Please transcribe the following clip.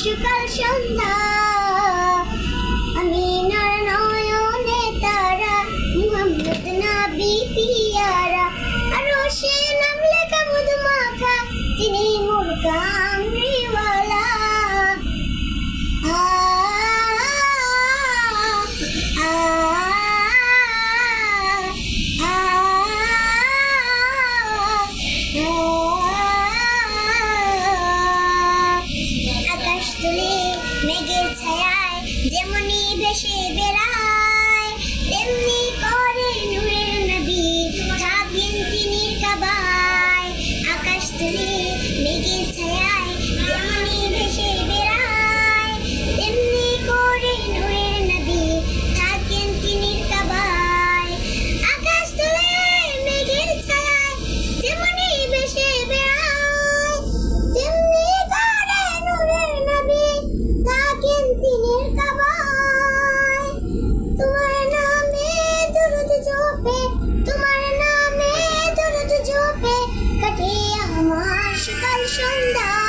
গ্রীষ্মকাল সন্ধ্যা। আমি নয়নে তারা, মুহাম্মদ নাবি পিয়ারা। আরও সে নাম লেখা মধুমাখা, তিনি মুরগা। মেঘের ছায় যেমনি ভেসে বেড়ায় তেমনি 生的。